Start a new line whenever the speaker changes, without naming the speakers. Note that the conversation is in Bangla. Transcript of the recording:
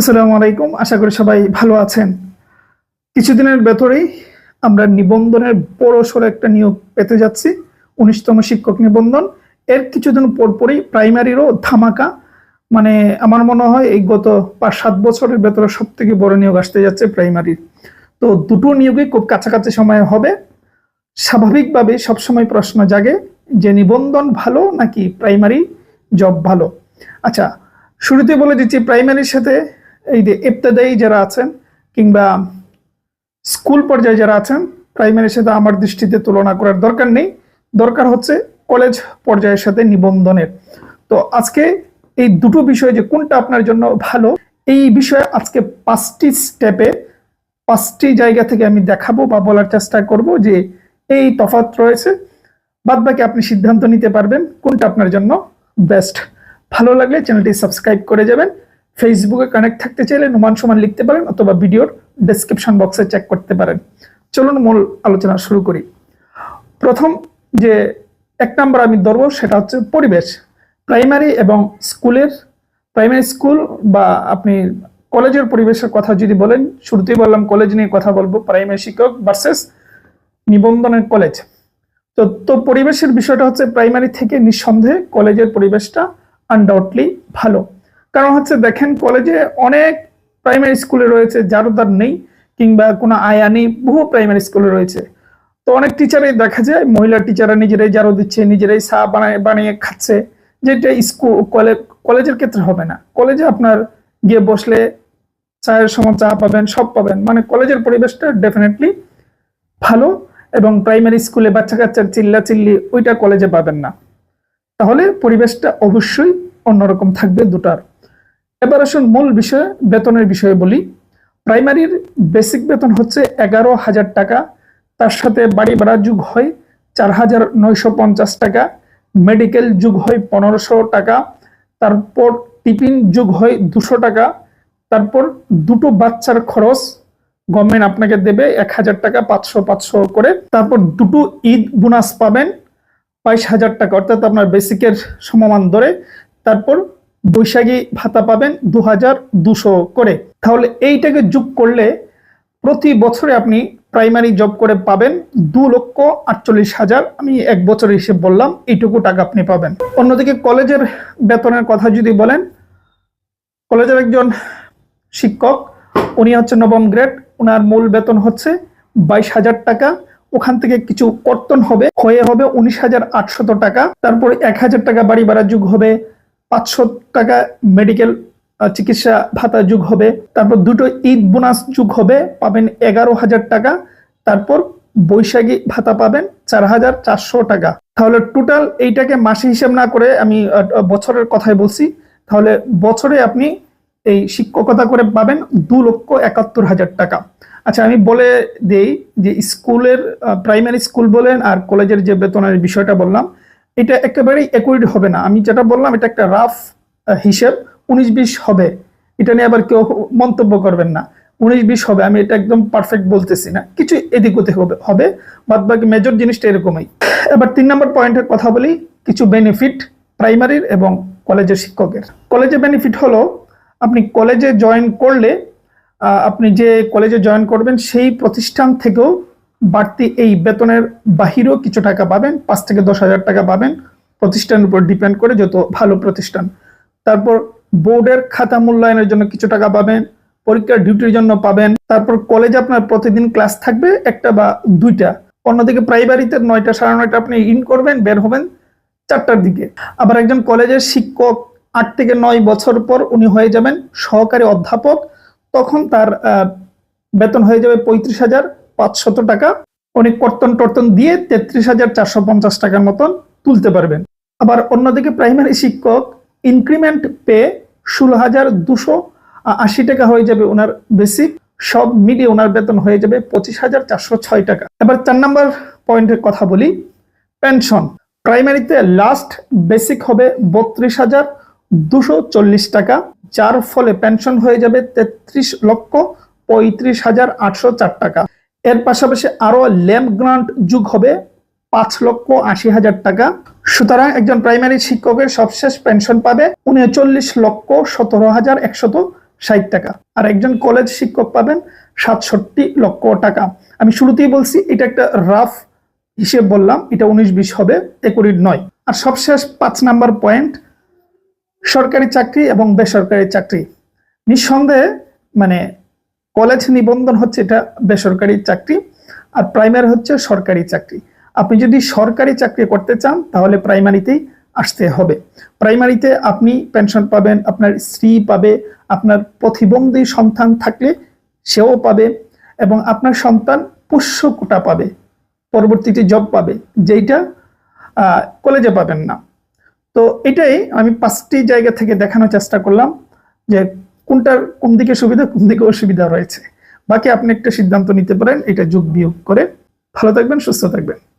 আসসালামু আলাইকুম। আশা করি সবাই ভালো আছেন। কিছুদিনের ভেতরেই আমরা নিবন্ধনের বড় সড়ো একটা নিয়োগ পেতে যাচ্ছি, উনিশতম শিক্ষক নিবন্ধন। এর কিছুদিন পরপরই প্রাইমারিরও ধামাকা। মানে আমার মনে হয় এই গত পাঁচ, সাত বছরের ভেতরে সব থেকে বড় নিয়োগ আসতে যাচ্ছে প্রাইমারির। তো দুটো নিয়োগই খুব কাছাকাছি সময়ে হবে। স্বাভাবিকভাবে সবসময় প্রশ্ন জাগে যে নিবন্ধন ভালো নাকি প্রাইমারি জব ভালো? আচ্ছা শুরুতে বলে দিচ্ছি, প্রাইমারির সাথে এই যে ইবতদায়ী যারা আছেন কিংবা স্কুল পর্যায়ে যারা আছেন প্রাইমারির সাথে আমার দৃষ্টিতে তুলনা করার দরকার নেই। দরকার হচ্ছে কলেজ পর্যায়ের সাথে নিবন্ধনের। তো আজকে এই দুটো বিষয় যে কোনটা আপনার জন্য ভালো, এই বিষয়ে আজকে পাঁচটি স্টেপে পাঁচটি জায়গা থেকে আমি দেখাবো বা বলার চেষ্টা করব যে এই তফাৎ রয়েছে। বাদ বাকি আপনি সিদ্ধান্ত নিতে পারবেন কোনটা আপনার জন্য বেস্ট ভালো লাগলে চ্যানেলটি সাবস্ক্রাইব করে যাবেন। ফেসবুকে কানেক্ট থাকতে চাইলে নুমান সমান লিখতে পারেন অথবা ভিডিওর ডেসক্রিপশন বক্সে চেক করতে পারেন। চলুন মূল আলোচনা শুরু করি। প্রথম যে এক নম্বর আমি ধরবো সেটা হচ্ছে পরিবেশ। প্রাইমারি এবং স্কুলের প্রাইমারি স্কুল বা আপনি কলেজের পরিবেশের কথা যদি বলেন, শুরুতেই বললাম কলেজ নিয়ে কথা বলব প্রাইমারি শিক্ষক ভার্সেস নিবন্ধনের কলেজ। তো তো পরিবেশের বিষয়টা হচ্ছে প্রাইমারি থেকে নিঃসন্দেহে কলেজের পরিবেশটা আনডাউটলি ভালো। কারণ হচ্ছে দেখেন কলেজে অনেক প্রাইমারি স্কুলে রয়েছে তার নেই, কিংবা কোনো আয়া নেই, বহু প্রাইমারি স্কুলে রয়েছে। তো অনেক টিচারই দেখা যায়, মহিলা টিচাররা নিজেরাই জারো দিচ্ছে, নিজেরাই চা বানায়, বানিয়ে খাচ্ছে, যেটা স্কুল কলেজ কলেজের ক্ষেত্রে হবে না। কলেজে আপনার গিয়ে বসলে চায়ের সময় চা পাবেন, সব পাবেন। মানে কলেজের পরিবেশটা ডেফিনেটলি ভালো এবং প্রাইমারি স্কুলে বাচ্চা কাচ্চার চিল্লা চিল্লি ওইটা কলেজে পাবেন না। তাহলে পরিবেশটা অবশ্যই অন্যরকম থাকবে দুটার। এবার আসুন মূল বিষয়ে, বেতনের বিষয়ে বলি। প্রাইমারির বেসিক বেতন হচ্ছে এগারো হাজার টাকা। তার সাথে বাড়ি ভাড়া যুগ হয় চার হাজার নয়শো পঞ্চাশ টাকা। মেডিকেল যুগ হয় পনেরোশো টাকা। তারপর টিফিন যুগ হয় দুশো টাকা। তারপর দুটো বাচ্চার খরচ গভর্নমেন্ট আপনাকে দেবে এক হাজার টাকা পাঁচশো পাঁচশো করে। তারপর দুটো ঈদ বোনাস পাবেন বাইশ হাজার টাকা। অর্থাৎ আপনার বেসিকের সমমান ধরে। তারপর বৈশাখী ভাতা পাবেন দু হাজার দুশো করে। তাহলে এইটাকে যোগ করলে প্রতি বছরে আপনি প্রাইমারি জব করে পাবেন দু লক্ষ আটচল্লিশ হাজার। আমি এক বছরের হিসেব বললাম, এইটুকু টাকা আপনি পাবেন। অন্যদিকে কলেজের বেতনের কথা যদি বলেন, কলেজের একজন শিক্ষক, উনি হচ্ছে নবম গ্রেড ওনার মূল বেতন হচ্ছে বাইশ হাজার টাকা। ওখান থেকে কিছু কর্তন হবে হয়ে হবে উনিশ হাজার আটশত টাকা। তারপর এক হাজার টাকা বাড়ি ভাড়া যুগ হবে পাঁচশো টাকা মেডিকেল চিকিৎসা ভাতা যুগ হবে। তারপর দুটো ঈদ বোনাস যুগ হবে, পাবেন এগারো হাজার টাকা। তারপর বৈশাখী ভাতা পাবেন চার হাজার চারশো টাকা। তাহলে টোটাল এইটাকে মাসে হিসেব না করে আমি বছরের কথাই বলছি। তাহলে বছরে আপনি এই শিক্ষকতা করে পাবেন দু লক্ষ একাত্তর হাজার টাকা। আচ্ছা আমি বলে দেই যে স্কুলের প্রাইমারি স্কুল বলেন আর কলেজের যে বেতনের বিষয়টা বললাম এটা একেবারেই একুইড হবে না। আমি যেটা বললাম, এটা একটা রাফ হিসেব। উনিশ বিশ হবে। এটা নিয়ে আবার কেউ মন্তব্য করবেন না। উনিশ বিশ হবে। আমি এটা একদম পারফেক্ট বলতেছি না। কিছু এদিক ওদিক হবে হবে। বাদ বাকি মেজর জিনিসটা এরকমই। এবার তিন নম্বর পয়েন্টের কথা বলি। কিছু বেনিফিট প্রাইমারির এবং কলেজের শিক্ষকের। কলেজে বেনিফিট হলো, আপনি কলেজে জয়েন করলে আপনি যে কলেজে জয়েন করবেন, সেই প্রতিষ্ঠান থেকেও বাড়তি এই বেতনের বাহিরেও কিছু টাকা পাবেন, পাঁচ থেকে দশ হাজার টাকা পাবেন। প্রতিষ্ঠানের উপর ডিপেন্ড করে যত ভালো প্রতিষ্ঠান। তারপর বোর্ডের খাতা মূল্যায়নের জন্য কিছু টাকা পাবেন, পরীক্ষার ডিউটির জন্য পাবেন। তারপর কলেজে আপনার প্রতিদিন ক্লাস থাকবে একটা বা দুইটা। অন্যদিকে প্রাইমারিতে নয়টা সাড়ে নয়টা আপনি ইন করবেন, বের হবেন চারটার দিকে। আবার একজন কলেজের শিক্ষক আট থেকে নয় বছর পর উনি হয়ে যাবেন সহকারী অধ্যাপক। তখন তার বেতন হয়ে যাবে পঁয়ত্রিশ হাজার। পাঁচশত টাকা উনি কর্তন টর্তন দিয়ে তেত্রিশ হাজার চারশো পঞ্চাশ টাকার মতন তুলতে পারবেন। আবার অন্যদিকে প্রাইমারি শিক্ষক ইনক্রিমেন্ট পে ষোলো হাজার দুশো আশি টাকা হয়ে যাবে ওনার বেসিক, সব মিলিয়ে ওনার বেতন হয়ে যাবে পঁচিশ হাজার চারশো ছয় টাকা। এবার চার নাম্বার পয়েন্টের কথা বলি, পেনশন। প্রাইমারিতে লাস্ট বেসিক হবে বত্রিশ হাজার দুশো চল্লিশ টাকা, যার ফলে পেনশন হয়ে যাবে তেত্রিশ লক্ষ পঁয়ত্রিশ হাজার আটশো চার টাকা। এর পাশাপাশি আরও ল্যাম্প গ্রান্ট যুগ হবে পাঁচ লক্ষ আশি হাজার টাকা। সুতরাং একজন প্রাইমারি শিক্ষকের সবশেষ পেনশন পাবে উনচল্লিশ লক্ষ সতেরো হাজার একশত ষাট টাকা। আর একজন কলেজ শিক্ষক পাবেন সাতষট্টি লক্ষ টাকা। আমি শুরুতেই বলছি, এটা একটা রাফ হিসেব বললাম, এটা উনিশ বিশ হবে একুড়ির নয়। আর সবশেষ পাঁচ নাম্বার পয়েন্ট, সরকারি চাকরি এবং বেসরকারি চাকরি। নিঃসন্দেহে মানে কলেজ নিবন্ধন হচ্ছে এটা বেসরকারি চাকরি আর প্রাইমারি হচ্ছে সরকারি চাকরি। আপনি যদি সরকারি চাকরি করতে চান, তাহলে প্রাইমারিতেই আসতে হবে। প্রাইমারিতে আপনি পেনশন পাবেন, আপনার স্ত্রী পাবে, আপনার প্রতিবন্ধী সন্তান থাকলে সেও পাবে এবং আপনার সন্তান পোষ্য কোটা পাবে, পরবর্তীতে জব পাবে, যেইটা কলেজে পাবেন না। তো এটাই আমি পাঁচটি জায়গা থেকে দেখানোর চেষ্টা করলাম যে কোনটার কোন দিকে সুবিধা, কোন দিকে অসুবিধা রয়েছে। বাকি আপনি একটা সিদ্ধান্ত নিতে পারেন, এটা যোগ বিয়োগ করে। ভালো থাকবেন, সুস্থ থাকবেন।